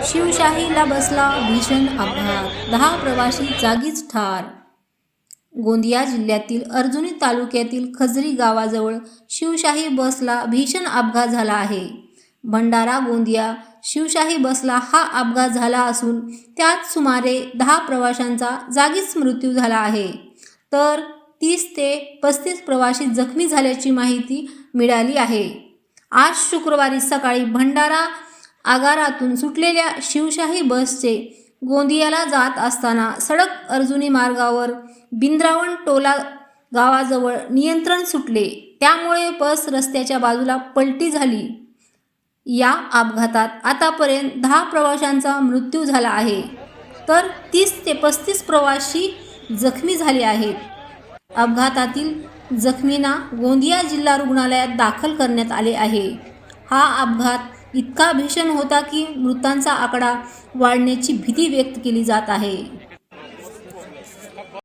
शिवशाहीला बसला भीषण अपघात. दहा प्रवासी जागीच ठार. गोंदिया जिल्ह्यातील अर्जुनी तालुक्यातील खजरी गावाजवळ शिवशाही बसला भीषण अपघात झाला आहे. भंडारा गोंदिया शिवशाही बसला हा अपघात झाला असून त्यात सुमारे दहा प्रवाशांचा जागीच मृत्यू झाला आहे. तर तीस ते पस्तीस प्रवासी जखमी झाल्याची माहिती मिळाली आहे. आज शुक्रवारी सकाळी भंडारा आगारातून सुटलेल्या शिवशाही बसचे गोंदियाला जात असताना सडक अर्जुनी मार्गावर बिंद्रावण टोला गावाजवळ नियंत्रण सुटले. त्यामुळे बस रस्त्याच्या बाजूला पलटी झाली. या अपघातात आतापर्यंत दहा प्रवाशांचा मृत्यू झाला आहे. तर तीस ते पस्तीस प्रवासी जखमी झाले आहेत. अपघातातील जखमींना गोंदिया जिल्हा रुग्णालयात दाखल करण्यात आले आहे. हा अपघात इतका भीषण होता की मृतांचा आकडा वाढण्याची भीती व्यक्त केली जात आहे.